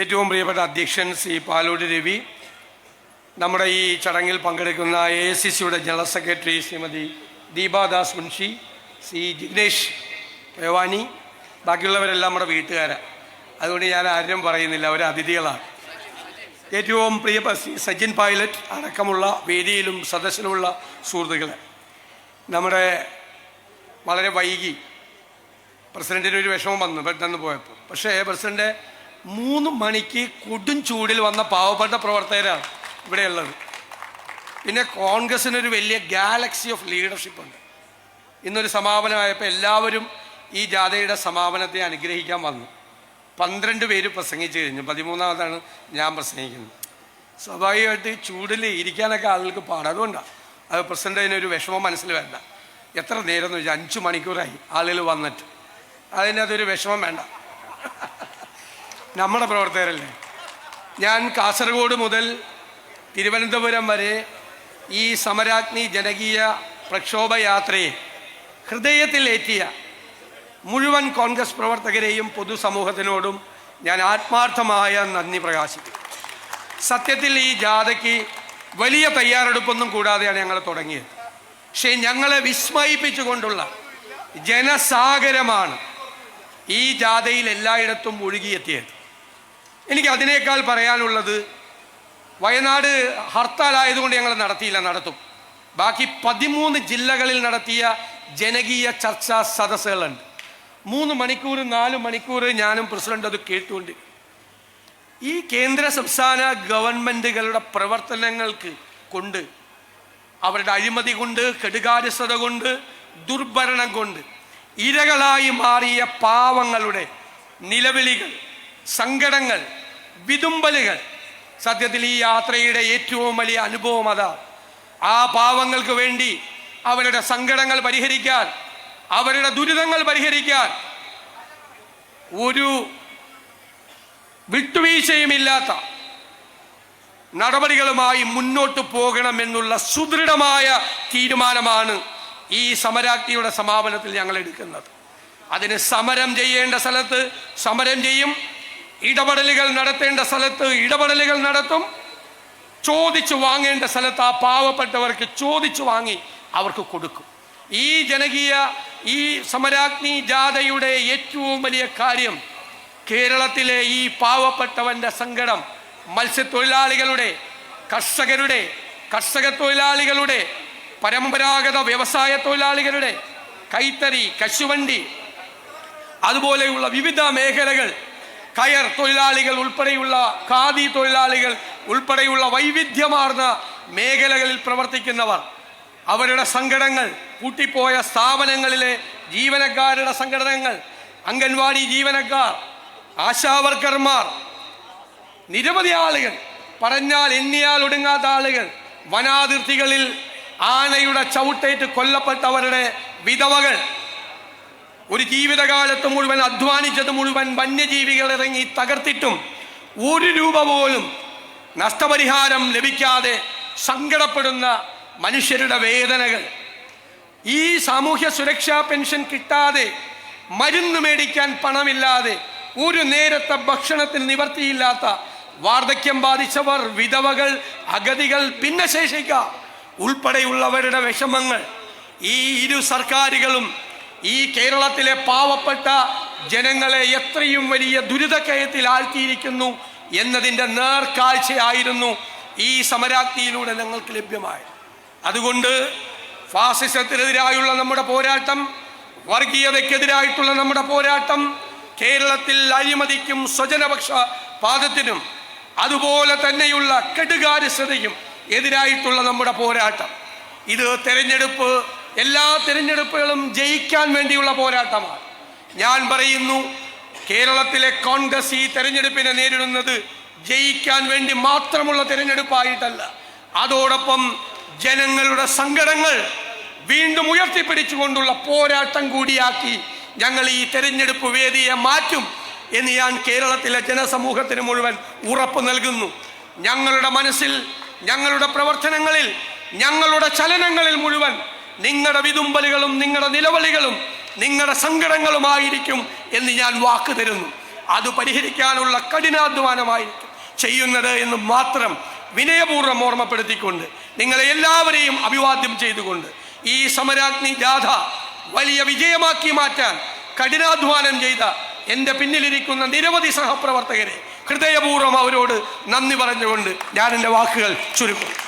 ഏറ്റവും പ്രിയപ്പെട്ട അധ്യക്ഷൻ ശ്രീ പാലോട് രവി നമ്മുടെ ഈ ചടങ്ങിൽ പങ്കെടുക്കുന്ന എ ഐ സി സിയുടെ ജനറൽ സെക്രട്ടറി ശ്രീമതി ദീപാദാസ് മുൻഷി ശ്രീ ജിഗ്നേഷ് രവാനി ബാക്കിയുള്ളവരെല്ലാം നമ്മുടെ വീട്ടുകാരാണ് അതുകൊണ്ട് ഞാൻ ആരും പറയുന്നില്ല അവർ അതിഥികളാണ്. ഏറ്റവും പ്രിയപ്പെട്ട സജിൻ പൈലറ്റ് അടക്കമുള്ള വേദിയിലും സദസ്സിലുമുള്ള സുഹൃത്തുക്കളെ നമ്മുടെ വളരെ വൈകി പ്രസിഡന്റിന് ഒരു വിഷമം വന്നു പെട്ടെന്ന് പോയപ്പോൾ. പക്ഷേ പ്രസിഡന്റ് മൂന്ന് മണിക്ക് കൊടും ചൂടിൽ വന്ന പാവപ്പെട്ട പ്രവർത്തകരാണ് ഇവിടെയുള്ളത്. പിന്നെ കോൺഗ്രസിനൊരു വലിയ ഗാലക്സി ഓഫ് ലീഡർഷിപ്പ് ഉണ്ട്. ഇന്നൊരു സമാപനമായപ്പോൾ എല്ലാവരും ഈ ജാഥയുടെ സമാപനത്തെ അനുഗ്രഹിക്കാൻ വന്നു. പന്ത്രണ്ട് പേര് പ്രസംഗിച്ചു കഴിഞ്ഞു. പതിമൂന്നാമതാണ് ഞാൻ പ്രസംഗിക്കുന്നത്. സ്വാഭാവികമായിട്ട് ചൂടിൽ ഇരിക്കാനൊക്കെ ആളുകൾക്ക് പാടാം. അതുകൊണ്ടാണ് അത് പ്രസിഡന്റ് അതിനൊരു വിഷമം മനസ്സിൽ വേണ്ട എത്ര നേരം എന്ന് വെച്ചാൽ അഞ്ച് മണിക്കൂറായി ആളുകൾ വന്നിട്ട്. അതിനകത്തൊരു വിഷമം വേണ്ട. നമ്മുടെ പ്രവർത്തകരല്ലേ? ഞാൻ കാസർഗോഡ് മുതൽ തിരുവനന്തപുരം വരെ ഈ സമരാഗ്നി ജനകീയ പ്രക്ഷോഭ യാത്രയെ ഹൃദയത്തിലേറ്റിയ മുഴുവൻ കോൺഗ്രസ് പ്രവർത്തകരെയും പൊതുസമൂഹത്തിനോടും ഞാൻ ആത്മാർത്ഥമായ നന്ദി പ്രകാശിക്കും സത്യത്തിൽ ഈ ജാഥയ്ക്ക് വലിയ തയ്യാറെടുപ്പൊന്നും കൂടാതെയാണ് ഞങ്ങൾ തുടങ്ങിയത്. പക്ഷേ ഞങ്ങളെ വിസ്മയിപ്പിച്ചുകൊണ്ടുള്ള ജനസാഗരമാണ് ഈ ജാഥയിൽ എല്ലായിടത്തും ഒഴുകിയെത്തിയത്. എനിക്ക് അതിനേക്കാൾ പറയാനുള്ളത് വയനാട് ഹർത്താൽ ആയതുകൊണ്ട് ഞങ്ങൾ നടത്തിയില്ല നടത്തും. ബാക്കി പതിമൂന്ന് ജില്ലകളിൽ നടത്തിയ ജനകീയ ചർച്ചാ സദസ്സുകളുണ്ട്. മൂന്ന് മണിക്കൂർ നാല് മണിക്കൂർ ഞാനും പ്രസിഡന്റ് അത് കേട്ടുകൊണ്ട്. ഈ കേന്ദ്ര സംസ്ഥാന ഗവൺമെന്റുകളുടെ പ്രവർത്തനങ്ങൾക്ക് കൊണ്ട് അവരുടെ അഴിമതി കൊണ്ട് കെടുകാര്യസ്ഥത കൊണ്ട് ദുർഭരണം കൊണ്ട് ഇരകളായി മാറിയ പാവങ്ങളുടെ നിലവിളികൾ സങ്കടങ്ങൾ വിതുമ്പലുകൾ. സത്യത്തിൽ ഈ യാത്രയുടെ ഏറ്റവും വലിയ അനുഭവം അതാ. ആ പാവങ്ങൾക്ക് വേണ്ടി അവരുടെ സങ്കടങ്ങൾ പരിഹരിക്കാൻ അവരുടെ ദുരിതങ്ങൾ പരിഹരിക്കാൻ ഒരു വിട്ടുവീഴ്ചയുമില്ലാത്ത നടപടികളുമായി മുന്നോട്ട് പോകണമെന്നുള്ള സുദൃഢമായ തീരുമാനമാണ് ഈ സമരാജ്ഞിയുടെ സമാപനത്തിൽ ഞങ്ങൾ എടുക്കുന്നത്. അതിന് സമരം ചെയ്യേണ്ട സ്ഥലത്ത് സമരം ചെയ്യും ഇടപെടലുകൾ നടത്തേണ്ട സ്ഥലത്ത് ഇടപെടലുകൾ നടത്തും. ചോദിച്ചു വാങ്ങേണ്ട സ്ഥലത്ത് ആ പാവപ്പെട്ടവർക്ക് ചോദിച്ചു വാങ്ങി അവർക്ക് കൊടുക്കും. ഈ ജനകീയ ഈ സമരാഗ്നി ജാഥയുടെ ഏറ്റവും വലിയ കാര്യം കേരളത്തിലെ ഈ പാവപ്പെട്ടവന്റെ സങ്കടം മത്സ്യത്തൊഴിലാളികളുടെ കർഷകരുടെ കർഷക തൊഴിലാളികളുടെ പരമ്പരാഗത വ്യവസായ തൊഴിലാളികളുടെ കൈത്തറി കശുവണ്ടി അതുപോലെയുള്ള വിവിധ മേഖലകൾ കയർ തൊഴിലാളികൾ ഉൾപ്പെടെയുള്ള ഖാദി തൊഴിലാളികൾ ഉൾപ്പെടെയുള്ള വൈവിധ്യമാർന്ന മേഖലകളിൽ പ്രവർത്തിക്കുന്നവർ അവരുടെ സംഘടനകൾ കൂട്ടിപ്പോയ സ്ഥാപനങ്ങളിലെ ജീവനക്കാരുടെ സംഘടനകൾ അംഗൻവാടി ജീവനക്കാർ ആശാവർക്കർമാർ നിരവധി ആളുകൾ. പറഞ്ഞാൽ എണ്ണിയാൽ ഒടുങ്ങാത്ത ആളുകൾ. വനാതിർത്തികളിൽ ആനയുടെ ചവിട്ടേറ്റ് കൊല്ലപ്പെട്ടവരുടെ വിധവകൾ. ഒരു ജീവിതകാലത്ത് മുഴുവൻ അധ്വാനിച്ചത് മുഴുവൻ വന്യജീവികൾ ഇറങ്ങി തകർത്തിട്ടും ഒരു രൂപ പോലും നഷ്ടപരിഹാരം ലഭിക്കാതെ സങ്കടപ്പെടുന്ന മനുഷ്യരുടെ വേദനകൾ. ഈ സാമൂഹ്യ സുരക്ഷാ പെൻഷൻ കിട്ടാതെ മരുന്ന് മേടിക്കാൻ പണമില്ലാതെ ഒരു നേരത്തെ ഭക്ഷണത്തിന് നിവർത്തിയില്ലാത്ത വാർദ്ധക്യം ബാധിച്ചവർ വിധവകൾ അഗതികൾ ഭിന്നശേഷിക്ക ഉൾപ്പെടെയുള്ളവരുടെ വിഷമങ്ങൾ ഈ ഇരു സർക്കാരുകളും ഈ കേരളത്തിലെ പാവപ്പെട്ട ജനങ്ങളെ എത്രയും വലിയ ദുരിതക്കയത്തിൽ ആഴ്ത്തിയിരിക്കുന്നു എന്നതിന്റെ നേർക്കാഴ്ചയായിരുന്നു ഈ സമരാഗ്നിയിലൂടെ ഞങ്ങൾക്ക് ലഭ്യമായത്. അതുകൊണ്ട് ഫാസിസത്തിനെതിരായുള്ള നമ്മുടെ പോരാട്ടം വർഗീയതയ്ക്കെതിരായിട്ടുള്ള നമ്മുടെ പോരാട്ടം കേരളത്തിൽ അഴിമതിക്കും സ്വജനപക്ഷ പാദത്തിനും അതുപോലെ തന്നെയുള്ള കെടുകാര്യസ്ഥതയും എതിരായിട്ടുള്ള നമ്മുടെ പോരാട്ടം. ഇത് തെരഞ്ഞെടുപ്പ് എല്ലാ തിരഞ്ഞെടുപ്പുകളും ജയിക്കാൻ വേണ്ടിയുള്ള പോരാട്ടമാണ്. ഞാൻ പറയുന്നു കേരളത്തിലെ കോൺഗ്രസ് ഈ തെരഞ്ഞെടുപ്പിനെ നേരിടുന്നത് ജയിക്കാൻ വേണ്ടി മാത്രമുള്ള തിരഞ്ഞെടുപ്പായിട്ടല്ല. അതോടൊപ്പം ജനങ്ങളുടെ സങ്കടങ്ങൾ വീണ്ടും ഉയർത്തിപ്പിടിച്ചുകൊണ്ടുള്ള പോരാട്ടം കൂടിയാക്കി ഞങ്ങൾ ഈ തെരഞ്ഞെടുപ്പ് വേദിയെ മാറ്റും എന്ന് ഞാൻ കേരളത്തിലെ ജനസമൂഹത്തിന് മുഴുവൻ ഉറപ്പ് നൽകുന്നു. ഞങ്ങളുടെ മനസ്സിൽ ഞങ്ങളുടെ പ്രവർത്തനങ്ങളിൽ ഞങ്ങളുടെ ചലനങ്ങളിൽ മുഴുവൻ നിങ്ങളുടെ വിതുമ്പലുകളും നിങ്ങളുടെ നിലവിളികളും നിങ്ങളുടെ സങ്കടങ്ങളുമായിരിക്കും എന്ന് ഞാൻ വാക്ക് തരുന്നു. അത് പരിഹരിക്കാനുള്ള കഠിനാധ്വാനമായിരിക്കും. ചെയ്യുന്നത് എന്ന് മാത്രം വിനയപൂർവം ഓർമ്മപ്പെടുത്തിക്കൊണ്ട് നിങ്ങളെ എല്ലാവരെയും അഭിവാദ്യം ചെയ്തുകൊണ്ട് ഈ സമരാഗ്നി ജാഥ വലിയ വിജയമാക്കി മാറ്റാൻ കഠിനാധ്വാനം ചെയ്ത എന്റെ പിന്നിലിരിക്കുന്ന നിരവധി സഹപ്രവർത്തകരെ ഹൃദയപൂർവം അവരോട് നന്ദി പറഞ്ഞുകൊണ്ട് ഞാൻ എന്റെ വാക്കുകൾ ചുരുക്കും.